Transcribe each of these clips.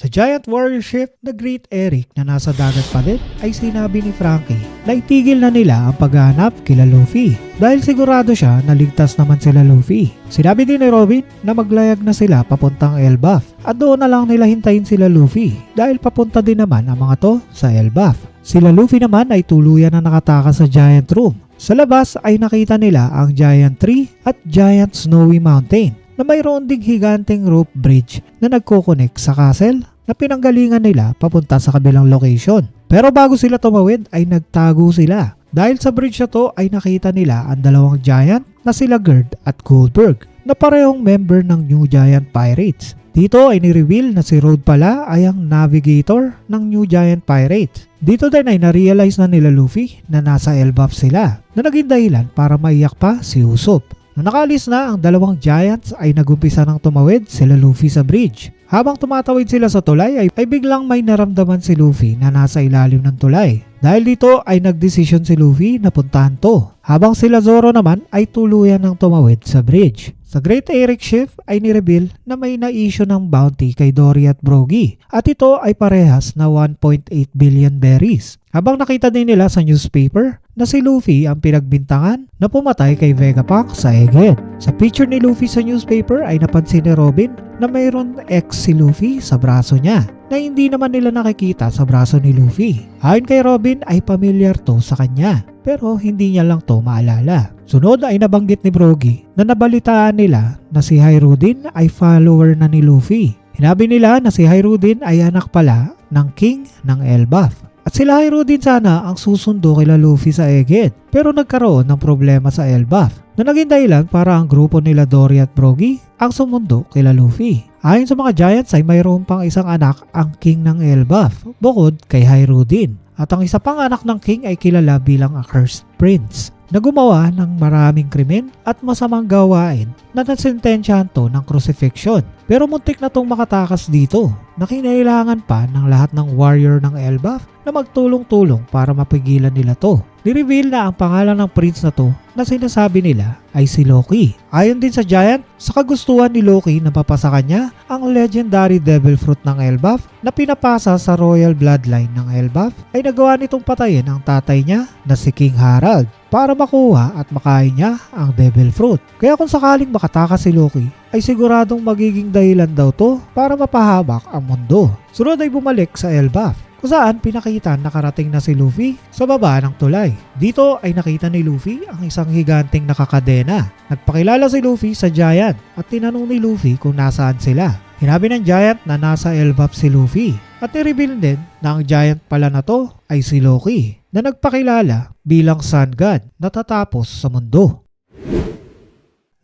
Sa giant warrior ship na Great Eric na nasa dagat pa din ay sinabi ni Frankie na itigil na nila ang paghahanap kila Luffy dahil sigurado siya na ligtas naman sila Luffy. Sinabi din ni Robin na maglayag na sila papuntang Elbaf at doon na lang nila hintayin sila Luffy dahil papunta din naman ang mga to sa Elbaf. Sila Luffy naman ay tuluyan na nakatakas sa giant room. Sa labas ay nakita nila ang giant tree at giant snowy mountain na mayroon ding higanteng rope bridge na nagkokonek sa castle na pinanggalingan nila papunta sa kabilang location. Pero bago sila tumawid ay nagtago sila. Dahil sa bridge na to ay nakita nila ang dalawang giant na sila Gerd at Goldberg na parehong member ng New Giant Pirates. Dito ay ni-reveal na si Road pala ay ang navigator ng New Giant Pirates. Dito din ay na-realize na nila Luffy na nasa Elbaf sila na naging dahilan para maiyak pa si Usopp. Nung nakalis na ang dalawang giants ay nagumpisa ng tumawid sila Luffy sa bridge. Habang tumatawid sila sa tulay ay, ay biglang may naramdaman si Luffy na nasa ilalim ng tulay. Dahil dito ay nagdesisyon si Luffy na puntahan to. Habang sila Zoro naman ay tuluyan ng tumawid sa bridge. Sa Great Eric Shift ay nireveal na may na-issue ng bounty kay Dory at Brogy at ito ay parehas na 1.8 billion berries. Habang nakita din nila sa newspaper na si Luffy ang pinagbintangan na pumatay kay Vegapunk sa Egghead. Sa picture ni Luffy sa newspaper ay napansin ni Robin na mayroon X si Luffy sa braso niya na hindi naman nila nakikita sa braso ni Luffy. Ayon kay Robin ay familiar to sa kanya pero hindi niya lang to maalala. Sunod ay nabanggit ni Brogy na nabalitaan nila na si Hyrudin ay follower na ni Luffy. Hinabi nila na si Hyrudin ay anak pala ng king ng Elbaf. At sila Hyrudin sana ang susundo kila Luffy sa Egghead pero nagkaroon ng problema sa Elbaf na naging dahilan para ang grupo nila Dory at Brogy ang sumundo kila Luffy. Ayon sa mga Giants ay mayroon pang isang anak ang king ng Elbaf bukod kay Hyrudin. At ang isa pang anak ng king ay kilala bilang Accursed Prince na gumawa ng maraming krimen at masamang gawain na nasentensyahan to ng crucifixion. Pero muntik na tong makatakas dito na kinailangan pa ng lahat ng warrior ng Elbaf na magtulong-tulong para mapigilan nila to. Nireveal na ang pangalan ng prince na to na sinasabi nila ay si Loki. Ayon din sa Giant, sa kagustuhan ni Loki na papasa kanya ang legendary devil fruit ng Elbaf na pinapasa sa royal bloodline ng Elbaf ay nagawa nitong patayin ang tatay niya na si King Harald para makuha at makain niya ang devil fruit. Kaya kung sakaling makatakas si Loki ay siguradong magiging dahilan daw to para mapahabak ang mundo. Sunod ay bumalik sa Elbaf kung saan pinakita nakarating na si Luffy sa baba ng tulay. Dito ay nakita ni Luffy ang isang higanteng nakakadena. Nagpakilala si Luffy sa Giant at tinanong ni Luffy kung nasaan sila. Hinabi ng Giant na nasa Elbaf si Luffy at nireveal din na ang Giant pala na to ay si Loki na nagpakilala bilang Sun God na tatapos sa mundo.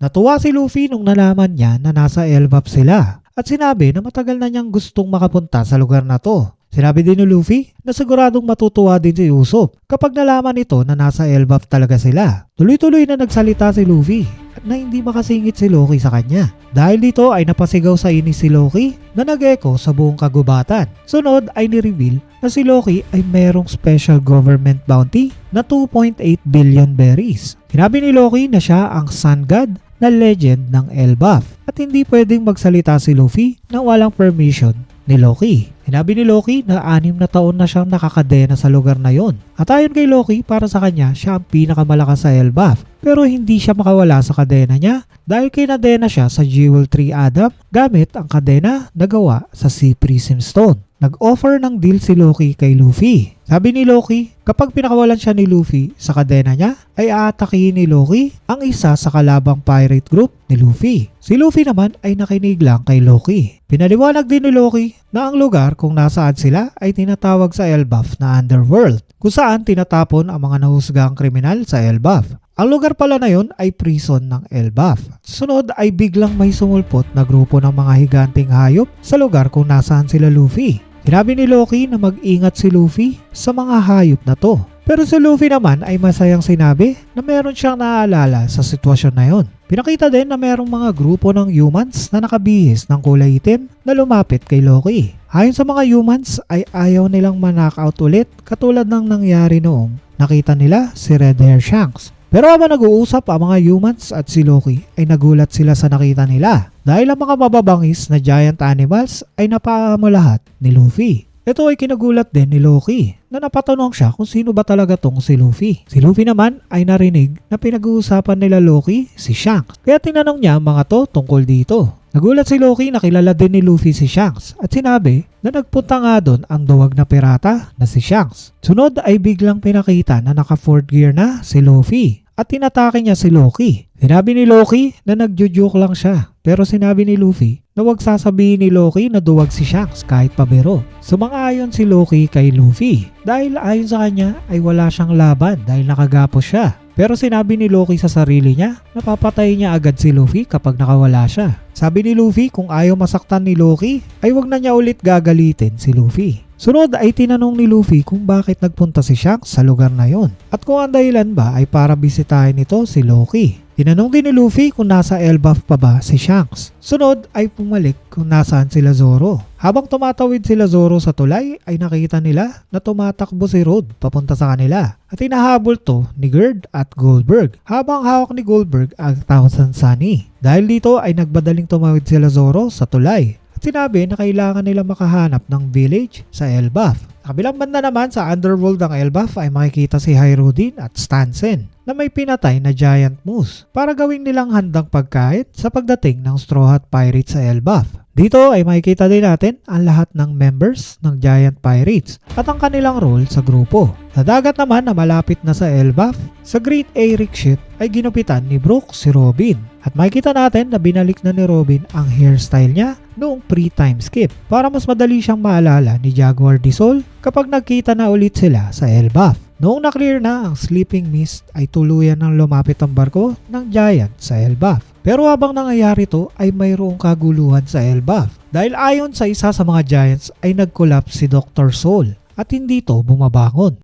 Natuwa si Luffy nung nalaman niya na nasa Elbaf sila at sinabi na matagal na niyang gustong makapunta sa lugar na to. Sinabi din ni Luffy na siguradong matutuwa din si Usopp kapag nalaman nito na nasa Elbaf talaga sila. Tuloy-tuloy na nagsalita si Luffy at na hindi makasingit si Loki sa kanya. Dahil dito ay napasigaw sa inis si Loki na nag-echo sa buong kagubatan. Sunod ay ni-reveal na si Loki ay merong special government bounty na 2.8 billion berries. Sinabi ni Loki na siya ang Sun God na legend ng Elbaf at hindi pwedeng magsalita si Luffy na walang permission ni Loki. Sinabi ni Loki na anim na taon na siyang nakakadena sa lugar na yon. At ayon kay Loki, para sa kanya, siya ang pinakamalakas sa Elbaf. Pero hindi siya makawala sa kadena niya dahil kinadena siya sa Jewel Tree Adam gamit ang kadena na gawa sa Sea Prism Stone. Nag-offer ng deal si Loki kay Luffy. Sabi ni Loki, kapag pinakawalan siya ni Luffy sa kadena niya, ay aatakihin ni Loki ang isa sa kalabang pirate group ni Luffy. Si Luffy naman ay nakinig lang kay Loki. Pinaliwanag din ni Loki na ang lugar kung nasaan sila ay tinatawag sa Elbaf na Underworld, kung saan tinatapon ang mga nahusgang kriminal sa Elbaf. Ang lugar pala na yon ay prison ng Elbaf. Sunod ay biglang may sumulpot na grupo ng mga higanting hayop sa lugar kung nasaan sila Luffy. Sinabi ni Loki na mag-ingat si Luffy sa mga hayop na to. Pero si Luffy naman ay masayang sinabi na meron siyang naaalala sa sitwasyon na yon. Pinakita din na merong mga grupo ng humans na nakabihis ng kulay itim na lumapit kay Loki. Ayon sa mga humans ay ayaw nilang manakaut ulit katulad ng nangyari noong nakita nila si Red Hair Shanks. Pero habang nag-uusap ang mga humans at si Loki ay nagulat sila sa nakita nila dahil ang mga mababangis na giant animals ay napaamo lahat ni Luffy. Ito ay kinagulat din ni Loki na napatanong siya kung sino ba talaga tong si Luffy. Si Luffy naman ay narinig na pinag-uusapan nila Loki si Shanks. Kaya tinanong niya ang mga to tungkol dito. Nagulat si Loki na kilala din ni Luffy si Shanks at sinabi na nagpunta nga doon ang duwag na pirata na si Shanks. Sunod ay biglang pinakita na naka fourth gear na si Luffy at tinatake niya si Loki. Sinabi ni Loki na nagjujuk lang siya pero sinabi ni Luffy na wag sasabihin ni Loki na duwag si Shanks kahit pabiro. Sumang-ayon si Loki kay Luffy dahil ayon sa kanya ay wala siyang laban dahil nakagapos siya. Pero sinabi ni Loki sa sarili niya na papatay niya agad si Luffy kapag nakawala siya. Sabi ni Luffy kung ayaw masaktan ni Loki ay wag na niya ulit gagalitin si Luffy. Sunod ay tinanong ni Luffy kung bakit nagpunta si Shanks sa lugar na yon at kung ang dahilan ba ay para bisitahin nito si Loki. Tinanong din ni Luffy kung nasa Elbaf pa ba si Shanks. Sunod ay pumalik kung nasaan sila Zoro. Habang tumatawid sila Zoro sa tulay ay nakita nila na tumatakbo si Road papunta sa kanila. At hinahabol to ni Gerd at Goldberg habang hawak ni Goldberg ang Thousand Sunny. Dahil dito ay nagbadaling tumawid sila Zoro sa tulay. At sinabi na kailangan nila makahanap ng village sa Elbaf. Kabilang banda naman sa underworld ng Elbaf ay makikita si Hyrule at Stansen na may pinatay na giant moose para gawing nilang handang pagkait sa pagdating ng Straw Hat Pirates sa Elbaf. Dito ay makikita din natin ang lahat ng members ng Giant Pirates at ang kanilang role sa grupo. Sa dagat naman na malapit na sa Elbaf, sa Great Eric ship ay ginupitan ni Brooke si Robin. At makikita natin na binalik na ni Robin ang hairstyle niya noong pre-time skip para mas madali siyang maalala ni Jaguar de Sol kapag nagkita na ulit sila sa Elbaf. Noong na-clear na ang sleeping mist ay tuluyan ng lumapit ang barko ng Giant sa Elbaf. Pero habang nangyayari to ay mayroong kaguluhan sa Elbaf. Dahil ayon sa isa sa mga Giants ay nag-collapse si Dr. Soul at hindi to bumabangon.